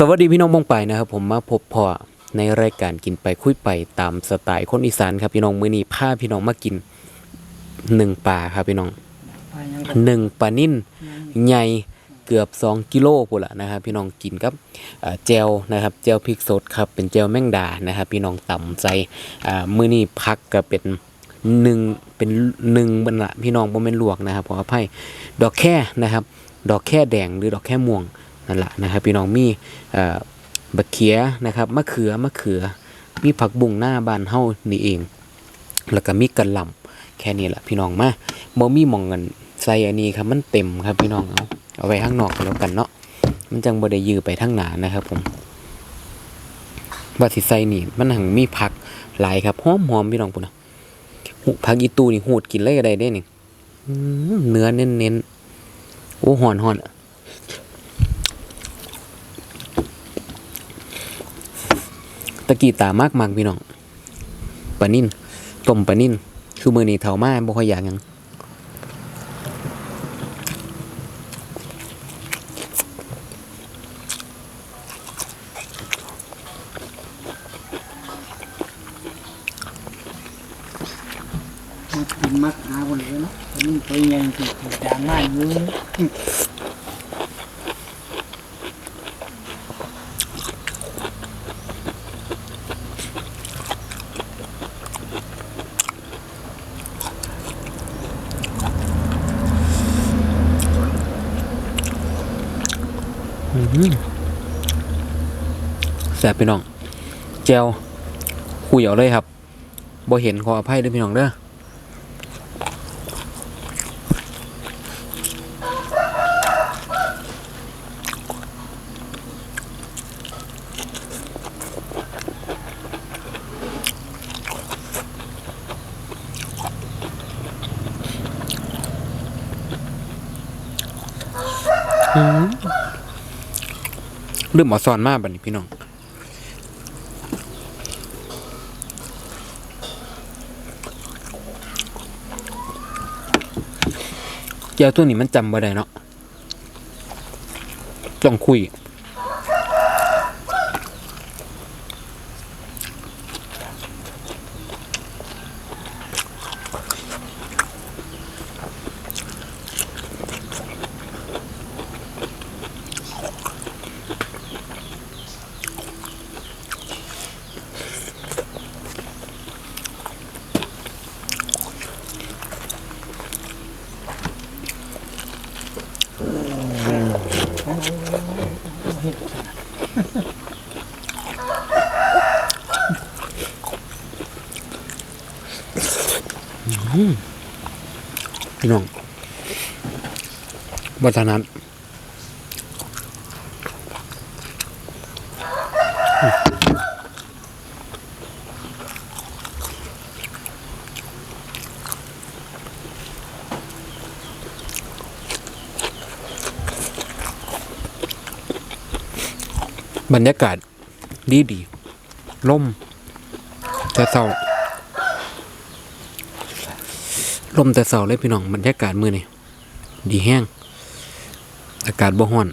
สวัสดีพี่น้องมองไปนะครับผมมาพบพ่อในรายการกินไปคุยไปตามสไตล์คนอีสานครับพี่น้องมื้อนี้พาพี่น้องมากินหนึ่งปลาครับพี่น้องหนึ่งปลานิ่นใหญ่เกือบ 2 กิโลพุ่นละนะครับพี่น้องกินกับเอ่อแจวนะครับแจวพริกสดครับเป็นแจวแมงดานะครับพี่น้องตำใส่อ่ามื้อนี้พักก็เป็นหนึ่งเป็นหนึ่งบรรละพี่น้องบ่แม่นลวกนะครับขออภัยดอกแค่นะครับ ดอกแค่แดงหรือดอกแค่ม่วง นั่นแหละนะครับพี่น้องมีบักเขียนะครับมะเขือมะเขือ มีผักบุ้งหน้าบ้านเฮานี่เอง แล้วก็มีกระหล่ำแค่นี้แหละพี่น้องมาบ่มีมองเงินใส่อันนี้ครับมันเต็มครับพี่น้องเอาเอาไว้ข้างนอกแล้วกันเนาะมันจังบ่ได้ยื้อไปทางหนานะครับผมว่าสิใส่นี่มันหังมีผักหลายครับหอมๆพี่น้องพุ่นนะหูผักอีตูนี่หูดกินเลยก็ได้เด้นี่อื้อเนื้อเน้นๆโอ้หอนหอนๆ ตะกี้ตามากมักพี่น้องปลานิ่นต้มปลานิ่นคือมือนี้เถามาบ่ค่อยอยากยังมักกินมักหาบนเลยเนาะอันนี้ตัวใหญ่ที่ถูกจางมากอยู่ แซ่บพี่น้องแจวคุยเอาเลยครับบ่เห็นขออภัยด้วยพี่น้องเด้อ ลืมเอซอนมากบัดนี้พี่น้องแก้วตัวนี้มันจำบ่ได้เนาะต้องคุย พี่น้องบัตนั้นบรรยากาศดีดีล่มแต่เศร้า ลมแต่เสาเลยพี่น้องบรรยากาศมือนี่ดีแห้ง อากาศบ่ฮ้อน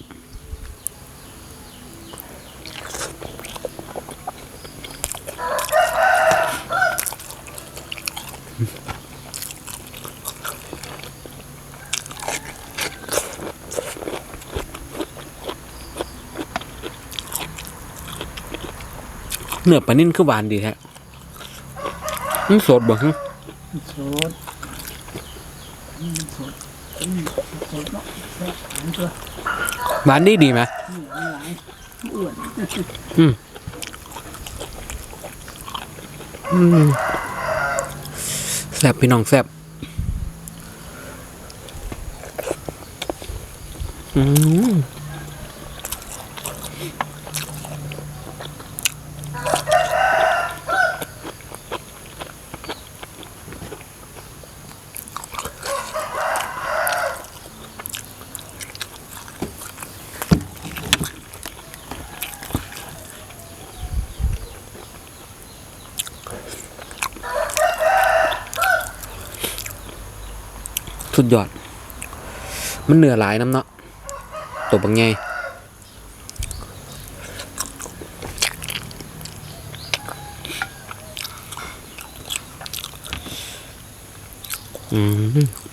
เนื้อปลานิ่นคือหวานดีแท้มันสดบ่ฮะสด หวานดีดีไหมอืมอืมแซ่บพี่น้องแซ่บอืม สุดยอด มันเหนือหลายน้ำเนาะตับังไงอืม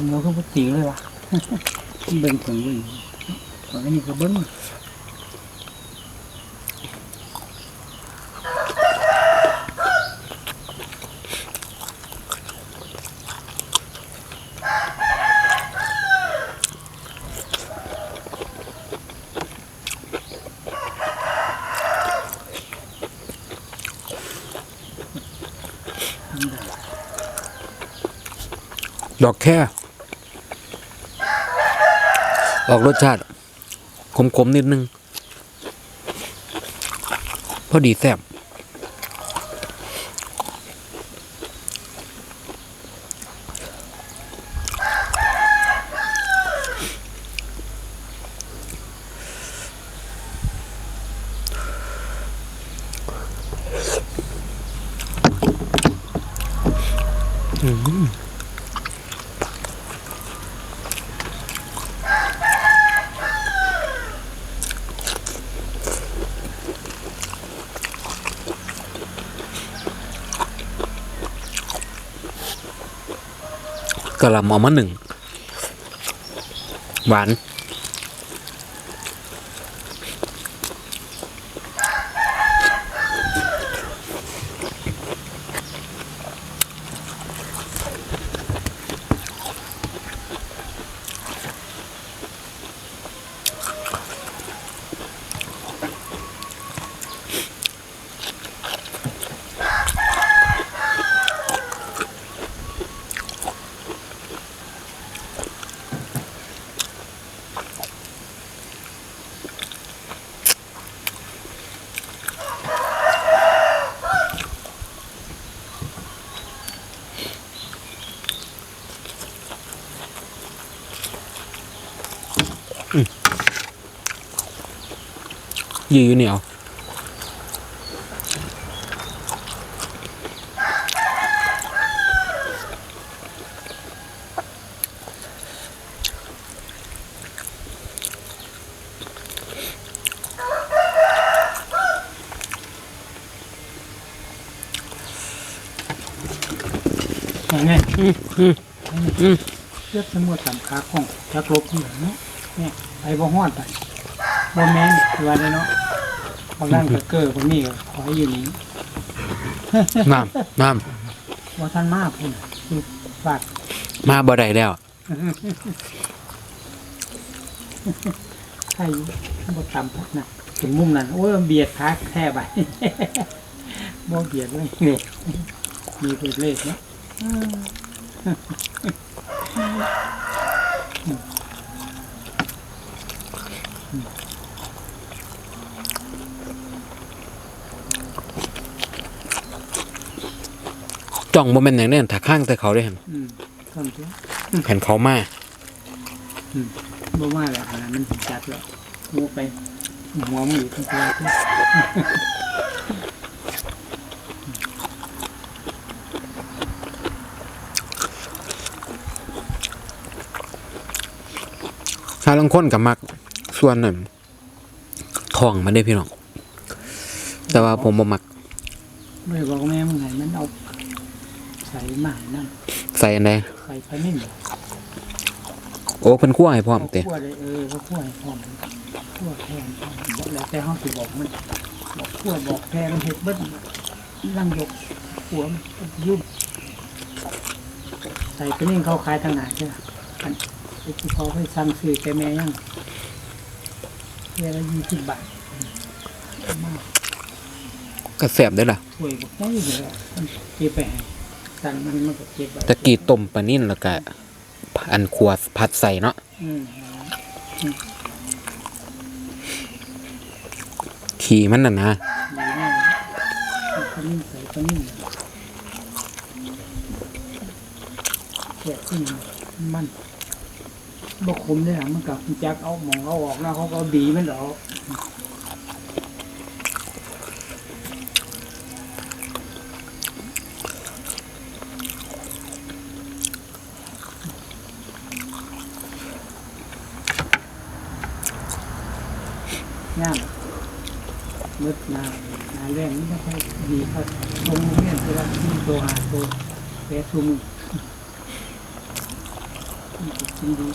คนเราก็บ่ติงเลยวะเบิ่งถึงเบิ่ง ออกรสชาติขมๆนิดนึง พอดีแซ่บอืม กะหล่ำเอามาหนึ่งหวาน ยือยู่เหนียวยังไงอืมอืมอืมเลือดสมมติสามขาของจักลบนี่เนาะเนี่ยไปบ่ฮอดไปบ่แม่นคือว่าได้เนาะ บางด้านก็เกิดคนนี้ก็ขอให้อยู่นี้น้ำน้ว่าท่านมาพุ่นคือฝากำมาบ่ได้แล้วใช่บ่ต่ำพักนะถึงมุมนั้นโอ้ยเบียดพักแท้ไป บ่เบียดเลยเนี่ยมีเป็นเลขเนาะ จ่องบ่แม่นอย่างแน่นถ้าข้างแต่เขาได้เห็นอืมต้นตัวเห็นเขามาบ่ว่าแล้วอันนั้นมันจัดแล้วงูไปหัวมันอยู่ทั้งตัวที่ถ้าลังคนกับมักส่วนนั้นทองมันได้พี่น้อง แต่ว่าผมบ่มักเลยบอกแม่มึงไงมันเอา ใส่หมานั่นใส่อันใดใส่ไปนิ่มโอ้เพิ่นคั่วให้พร้อมเตะคั่วเลยเออเขาคั่วให้พร้อมคั่วแทนบอกแล้วแต่ห้องสิบอกมันบอกคั่วบอกแทนเห็ดเบิ้ลนั่งยกหัวมันยุ่งใส่ไปนิ่มเขาขายทางไหนใช่ไหมอันไอ้ที่เขาไปสั่งซื้อแกแม่ยังเวลายี่สิบบาทมากก็แซ่บได้อล่ะช่วยบอกได้เลยอะมันเก็บไปให้ สั่งมันมันก็เก็บไว้ตะกี้ต้มปลานิ่นแล้วก็อันครัวผัดใส่เนาะอืมขี่มันน่ะนะดีมากปลานิ่มใส่ปลานิ่มแกะขึ้นมันบกคมเลยอะมันกับจักเอาหมองเอาออกแล้วเขาก็เอาดีมันออกงามมืดนาหนาแรงนี่ไม่ค่อยดีเขา ตรงเงี้คือว่าที่ตัวหาตัวแปะซุ่มนี่ก็กินดี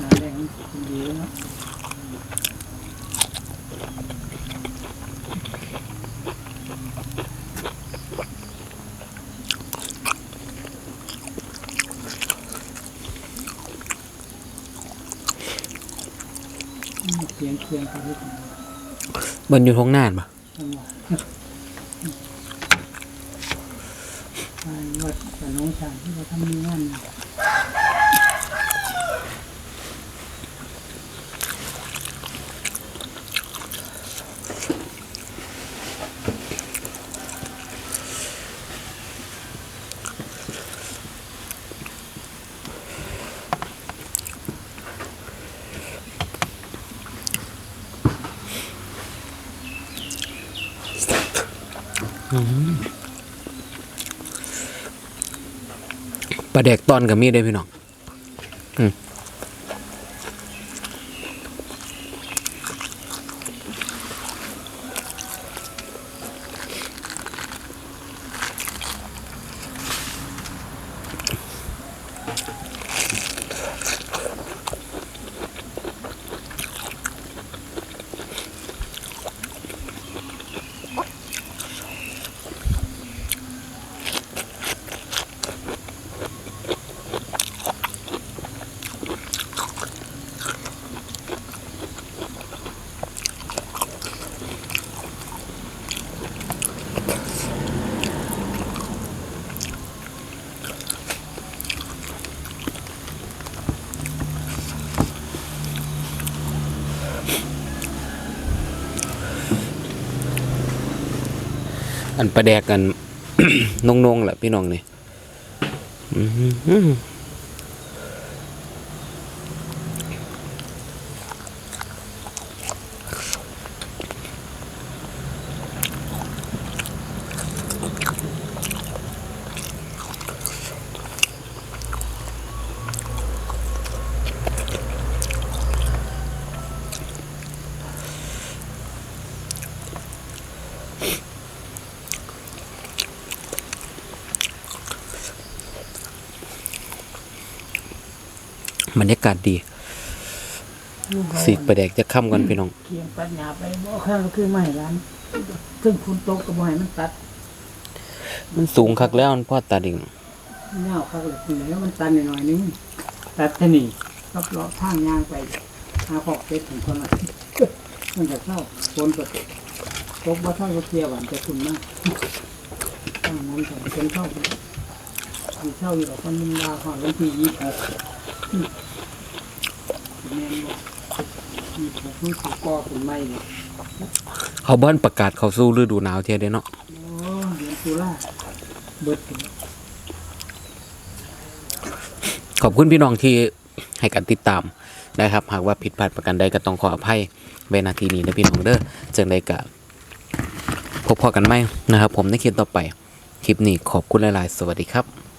นาแรงนี่กินดีแล้วเนาะเคียงเคียงกันด้วยกันบนอยู่ท้องนานปะ ทั้งหมดไป วัดกับน้องชายที่เขาทำมีงาน嗯。Mm hmm. ปลาแดกตอนกับมีดได้พี่น้อง อันประแดกกันนงๆแหละพี่น้องนี่ บบรรยากาศดีสีกปลาแดกจะค่ำกันพี่น้องเคียงปัญญาไปบ่ข้างคือไม่ร้านซึ่งคุณตกกับบ่ให้มันตัด มันสูงคักแล้วมันพอตาดิ่งเงาข้างเลยทีแล้วมันตันหน่อยๆนึงตัดแค่นี้รับเลาะทางยางไปหาขอกเป็ดถึงคนละมันจะเข้าฝนก็ตกตกบ่เท่าก็เที่ยวหวานจะคุณมากตั้งนั้นแต่เป็นเข้าไปมีเข้าอยู่กับคนมินลาหอดวันที่ยี่สิบหกอื มีผูกคอเป็นไม้เนี่ยเขาบ้านประกาศเขาสู้ฤดูหนาวเทียเด้เนาะโอ้เดือนตุลาเบิดถึงขอบคุณพี่น้องที่ให้การติดตามนะครับ หากว่าผิดพลาดประการใดก็ต้องขออภัยเวนาทีนี้นะพี่น้องเด้อเจังใดกะพบพอกันไหมนะครับ ผมในคลิปต่อไป คลิปนี้ขอบคุณหลาย ๆ สวัสดีครับ